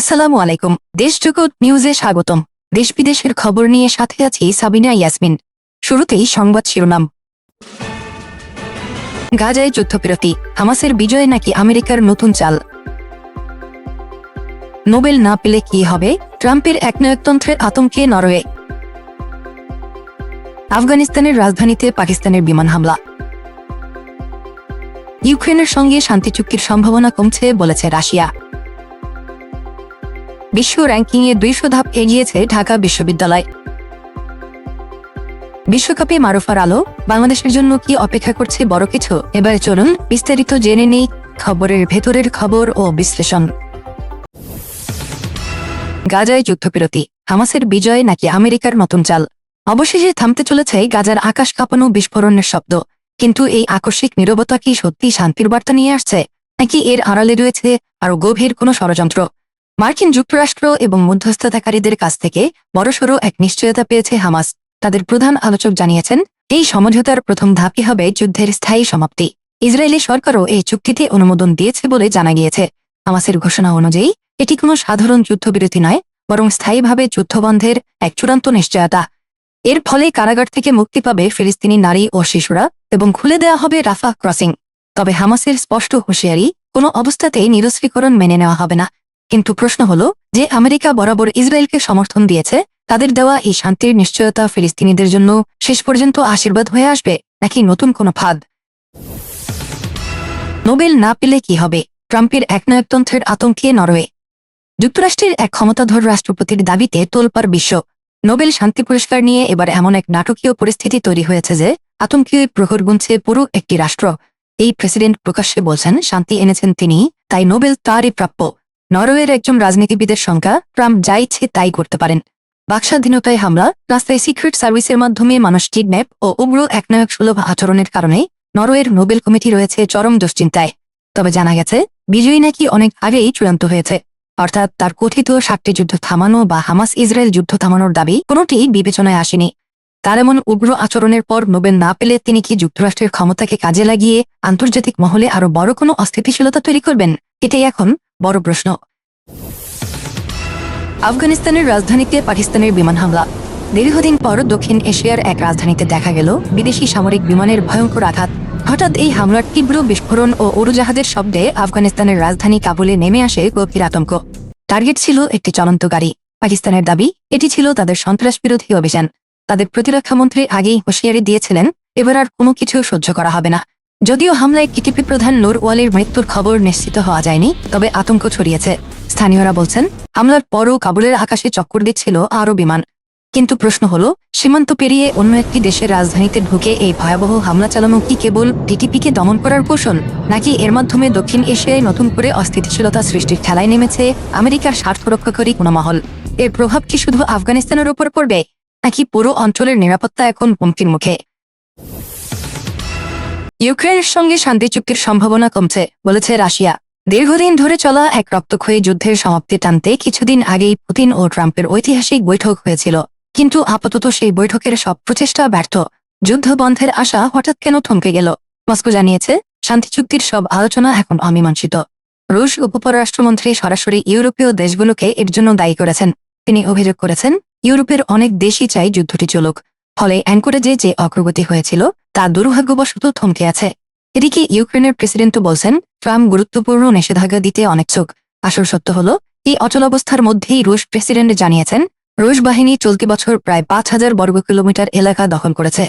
আসসালামু আলাইকুম। দেশ জগৎ নিউজে স্বাগতম। দেশ বিদেশের খবর নিয়ে সাথে আছি সাবিনা ইয়াসমিন। শুরুতেই সংবাদ শিরোনাম। গাজায় যুদ্ধবিরতি। হামাসের বিজয়ে নাকি আমেরিকার নতুন চাল? নোবেল না পেলে কি হবে? ট্রাম্পের এক একনায়কতন্ত্রের আতঙ্কে নরওয়ে। আফগানিস্তানের রাজধানীতে পাকিস্তানের বিমান হামলা। ইউক্রেনের সঙ্গে শান্তি চুক্তির সম্ভাবনা কমছে বলেছে রাশিয়া। বিশ্ব র্যাঙ্কিংয়ে দুইশো ধাপ এগিয়েছে ঢাকা বিশ্ববিদ্যালয়। বিশ্বকাপে মারুফার আলো, বাংলাদেশের জন্য কি অপেক্ষা করছে বড় কিছু? এবার চলুন বিস্তারিত জেনে নেই খবরের ভেতরের খবর ও বিশ্লেষণ। গাজায় যুদ্ধবিরতি, হামাসের বিজয় নাকি আমেরিকার নতুন চাল? অবশেষে থামতে চলেছে গাজার আকাশ কাঁপানো বিস্ফোরণের শব্দ। কিন্তু এই আকস্মিক নীরবতা কি সত্যি শান্তির বার্তা নিয়ে আসছে? নাকি এর আড়ালে রয়েছে আরও গভীর কোনো ষড়যন্ত্র? মার্কিন যুক্তরাষ্ট্র এবং মধ্যস্থতাকারীদের কাছ থেকে বড়সড় এক নিশ্চয়তা পেয়েছে হামাস। তাদের প্রধান আলোচক জানিয়েছেন, এই সমঝোতার প্রথম ধাপই হবে যুদ্ধের স্থায়ী সমাপ্তি। ইসরায়েলি সরকারও এই চুক্তিতে অনুমোদন দিয়েছে বলে জানা গিয়েছে। হামাসের ঘোষণা অনুযায়ী, এটি কোনো সাধারণ যুদ্ধবিরতি নয়, বরং স্থায়ীভাবে যুদ্ধবন্ধের এক চূড়ান্ত নিশ্চয়তা। এর ফলে কারাগার থেকে মুক্তি পাবে ফিলিস্তিনি নারী ও শিশুরা এবং খুলে দেওয়া হবে রাফা ক্রসিং। তবে হামাসের স্পষ্ট হুঁশিয়ারি, কোনো অবস্থাতেই নিরস্ত্রীকরণ মেনে নেওয়া হবে না। কিন্তু প্রশ্ন হল যে আমেরিকা বরাবর ইসরায়েলকে সমর্থন দিয়েছে, তাদের দেওয়া এই শান্তির নিশ্চয়তা ফিলিস্তিনিদের জন্য শেষ পর্যন্ত আশীর্বাদ হয়ে আসবে নাকি নতুন কোনো ফাঁদ? নোবেল না পেলে কি হবে? ট্রাম্পের একনায়কতন্ত্রের আতঙ্কে নরওয়ে। যুক্তরাষ্ট্রের এক ক্ষমতাধর রাষ্ট্রপতির দাবিতে তোলপার বিশ্ব। নোবেল শান্তি পুরস্কার নিয়ে এবার এমন এক নাটকীয় পরিস্থিতি তৈরি হয়েছে যে আতঙ্কীয় প্রহর গুনছে পুরো একটি রাষ্ট্র। এই প্রেসিডেন্ট প্রকাশ্যে বলছেন, শান্তি এনেছেন তিনি, তাই নোবেল তারই প্রাপ্য। নরওয়ের একজন রাজনীতিবিদের সংখ্যা, ট্রাম্প যা ইচ্ছে তাই করতে পারেন। বাকস্বাধীনতায় হামলা, রাস্তায় সিক্রেট সার্ভিসের মাধ্যমে মানুষ কিডন্যাপ ও উগ্র একনায়ক সুলভ আচরণের কারণে নরওয়ের নোবেল কমিটি রয়েছে চরম দুশ্চিন্তায়। তবে জানা গেছে, বিজয়ী নাকি অনেক আগেই চূড়ান্ত হয়েছে। অর্থাৎ তার কথিত সাতটি যুদ্ধ থামানো বা হামাস ইসরায়েল যুদ্ধ থামানোর দাবি কোনোটি বিবেচনায় আসেনি। তার এমন উগ্র আচরণের পর নোবেল না পেলে তিনি কি যুক্তরাষ্ট্রের ক্ষমতাকে কাজে লাগিয়ে আন্তর্জাতিক মহলে আরও বড় কোনো অস্থিতিশীলতা তৈরি করবেন? এটাই এখন বড় প্রশ্ন। আফগানিস্তানের রাজধানীতে পাকিস্তানের বিমান হামলা। দীর্ঘদিন পর দক্ষিণ এশিয়ার এক রাজধানীতে দেখা গেল বিদেশি সামরিক বিমানের ভয়ঙ্কর আঘাত। হঠাৎ এই হামলার তীব্র বিস্ফোরণ ও উড়োজাহাজের শব্দে আফগানিস্তানের রাজধানী কাবুলে নেমে আসে গভীর আতঙ্ক। টার্গেট ছিল একটি চলন্ত গাড়ি। পাকিস্তানের দাবি, এটি ছিল তাদের সন্ত্রাস বিরোধী অভিযান। তাদের প্রতিরক্ষামন্ত্রী আগেই হুঁশিয়ারি দিয়েছিলেন, এবার আর কোনো কিছু সহ্য করা হবে না। যদিও হামলায় কিটিপি প্রধান নূর ওয়ালির মৃত্যুর খবর নিশ্চিত হওয়া যায়নি, তবে আতঙ্ক ছড়িয়েছে। স্থানীয়রা বলছেন, হামলার পরও কাবুলের আকাশে চক্কর দিচ্ছিল আরও বিমান। কিন্তু প্রশ্ন হল, সীমান্ত পেরিয়ে অন্য একটি দেশের রাজধানীতে ঢুকে এই ভয়াবহ হামলা চালানো কি কেবল টিটিপিকে দমন করার কৌশল, নাকি এর মাধ্যমে দক্ষিণ এশিয়ায় নতুন করে অস্থিতিশীলতা সৃষ্টির খেলায় নেমেছে আমেরিকার স্বার্থ রক্ষাকারী কোনো মহল? এর প্রভাব কি শুধু আফগানিস্তানের ওপর পড়বে, নাকি পুরো অঞ্চলের নিরাপত্তা এখন হুমকির মুখে? ইউক্রেনের সঙ্গে শান্তি চুক্তির সম্ভাবনা কমছে, বলেছে রাশিয়া। দীর্ঘদিন ধরে চলা এক রক্তক্ষয়ী যুদ্ধের সমাপ্তি টানতে কিছুদিন আগেই পুতিন ও ট্রাম্পের ঐতিহাসিক বৈঠক হয়েছিল। কিন্তু আপাতত সেই বৈঠকের সব প্রচেষ্টা ব্যর্থ। যুদ্ধ বন্ধের আশা হঠাৎ কেন থমকে গেল? মস্কো জানিয়েছে, শান্তি চুক্তির সব আলোচনা এখন অমীমাংসিত। রুশ উপপররাষ্ট্রমন্ত্রী সরাসরি ইউরোপীয় দেশগুলোকে এর জন্য দায়ী করেছেন। তিনি অভিযোগ করেছেন, ইউরোপের অনেক দেশই চাই যুদ্ধটি চলুক। ফলে অ্যাঙ্কোরেজে যে অগ্রগতি হয়েছিল তা দুর্ভাগ্যবশত থমকে আছে। এদিকে ইউক্রেনের প্রেসিডেন্টও বলছেন, ট্রাম্প গুরুত্বপূর্ণ নিষেধাজ্ঞা দিতে চোখ আসল সত্য হল, এই অচলাবস্থার মধ্যেই রুশ প্রেসিডেন্ট জানিয়েছেন, রুশ বাহিনী চলতি বছর প্রায় পাঁচ হাজার বর্গ কিলোমিটার এলাকা দখল করেছে।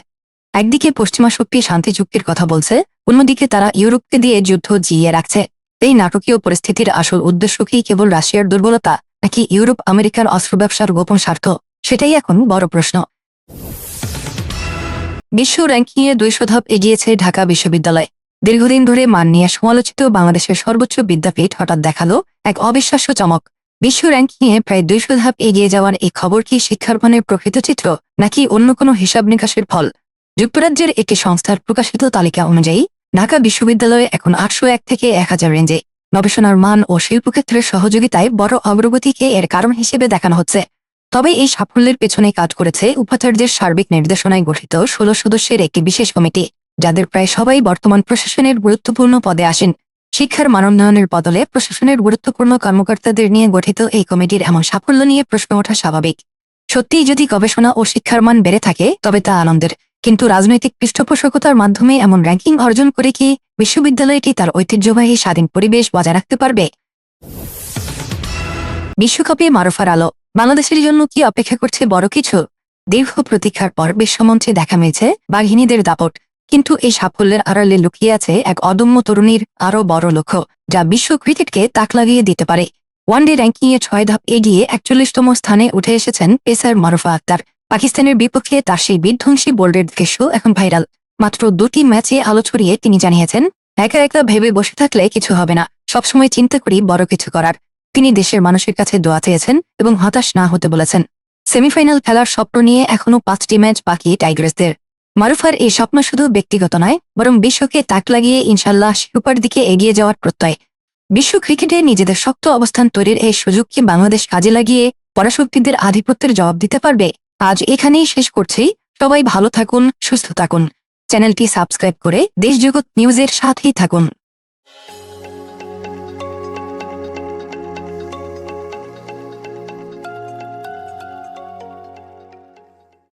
একদিকে পশ্চিমা শক্তি শান্তি চুক্তির কথা বলছে, অন্যদিকে তারা ইউরোপকে দিয়ে যুদ্ধ জিইয়ে রাখছে। এই নাটকীয় পরিস্থিতির আসল উদ্দেশ্য কি কেবল রাশিয়ার দুর্বলতা, নাকি ইউরোপ আমেরিকার অস্ত্র ব্যবসার গোপন স্বার্থ? সেটাই এখন বড় প্রশ্ন। বিশ্ব র্যাঙ্কিংয়ে দুইশো ধাপ এগিয়েছে ঢাকা বিশ্ববিদ্যালয়। দীর্ঘদিন ধরে মান নিয়ে সমালোচিত বাংলাদেশের সর্বোচ্চ বিদ্যাপীঠ হঠাৎ দেখাল এক অবিশ্বাস্য চমক। বিশ্ব র্যাঙ্কিংয়ে প্রায় দুইশো ধাপ এগিয়ে যাওয়ার এই খবর কি শিক্ষার মানের প্রকৃত চিত্র, নাকি অন্য কোনো হিসাব নিকাশের ফল? যুক্তরাজ্যের একটি সংস্থার প্রকাশিত তালিকা অনুযায়ী, ঢাকা বিশ্ববিদ্যালয়ে এখন আটশো এক থেকে এক হাজার রেঞ্জে। গবেষণার মান ও শিল্পক্ষেত্রের সহযোগিতায় বড় অগ্রগতিকে এর কারণ হিসেবে দেখানো হচ্ছে। তবে এই সাফল্যের পেছনে কাজ করেছে উপাচার্যের সার্বিক নির্দেশনায় গঠিত ষোলো সদস্যের একটি বিশেষ কমিটি, যাদের প্রায় সবাই বর্তমান প্রশাসনের গুরুত্বপূর্ণ পদে আসেন। শিক্ষার মানোন্নয়নের বদলে প্রশাসনের গুরুত্বপূর্ণ কর্মকর্তাদের নিয়ে গঠিত এই কমিটির এমন সাফল্য নিয়ে প্রশ্ন ওঠা স্বাভাবিক। সত্যিই যদি গবেষণা ও শিক্ষার মান বেড়ে থাকে, তবে তা আনন্দের। কিন্তু রাজনৈতিক পৃষ্ঠপোষকতার মাধ্যমে এমন র্যাঙ্কিং অর্জন করে কি বিশ্ববিদ্যালয়টি তার ঐতিহ্যবাহী স্বাধীন পরিবেশ বজায় রাখতে পারবে? বিশ্বকাপে মারুফার আলো বাংলাদেশের জন্য কি অপেক্ষা করছে বড় কিছু? দীর্ঘ প্রতীক্ষার পর বিশ্বমঞ্চে দেখা মিলছে বাঘিনীদের দাপট। কিন্তু এই সাফল্যের আড়ালে লুকিয়ে আছে এক অদম্য তরুণীর আরও বড় লক্ষ্য, যা বিশ্ব ক্রিকেটকে তাক লাগিয়ে দিতে পারে। ওয়ানডে র্যাঙ্কিংয়ে ছয় ধাপ এগিয়ে একচল্লিশতম স্থানে উঠে এসেছেন পেসার মারুফা আক্তার। পাকিস্তানের বিপক্ষে তার সেই বিধ্বংসী বোল্ডের দৃশ্য এখন ভাইরাল। মাত্র দুটি ম্যাচে আলো ছড়িয়ে তিনি জানিয়েছেন, একা একা ভেবে বসে থাকলে কিছু হবে না, সবসময় চিন্তা করি বড় কিছু করার। তিনি দেশের মানুষের কাছে দোয়া চেয়েছেন এবং হতাশ না হতে বলেছেন। সেমিফাইনাল খেলার স্বপ্ন নিয়ে এখনও পাঁচটি ম্যাচ বাকি টাইগার্সদের। মারুফার এই স্বপ্ন শুধু ব্যক্তিগত নয়, বরং বিশ্বকে তাক লাগিয়ে ইনশাল্লাহ শিরোপার দিকে এগিয়ে যাওয়ার প্রত্যয়। বিশ্ব ক্রিকেটে নিজেদের শক্ত অবস্থান তৈরির এই সুযোগকে বাংলাদেশ কাজে লাগিয়ে পরাশক্তিদের আধিপত্যের জবাব দিতে পারবে। আজ এখানেই শেষ করছি। সবাই ভালো থাকুন, সুস্থ থাকুন। চ্যানেলটি সাবস্ক্রাইব করে দেশজগৎ নিউজের সাথেই থাকুন।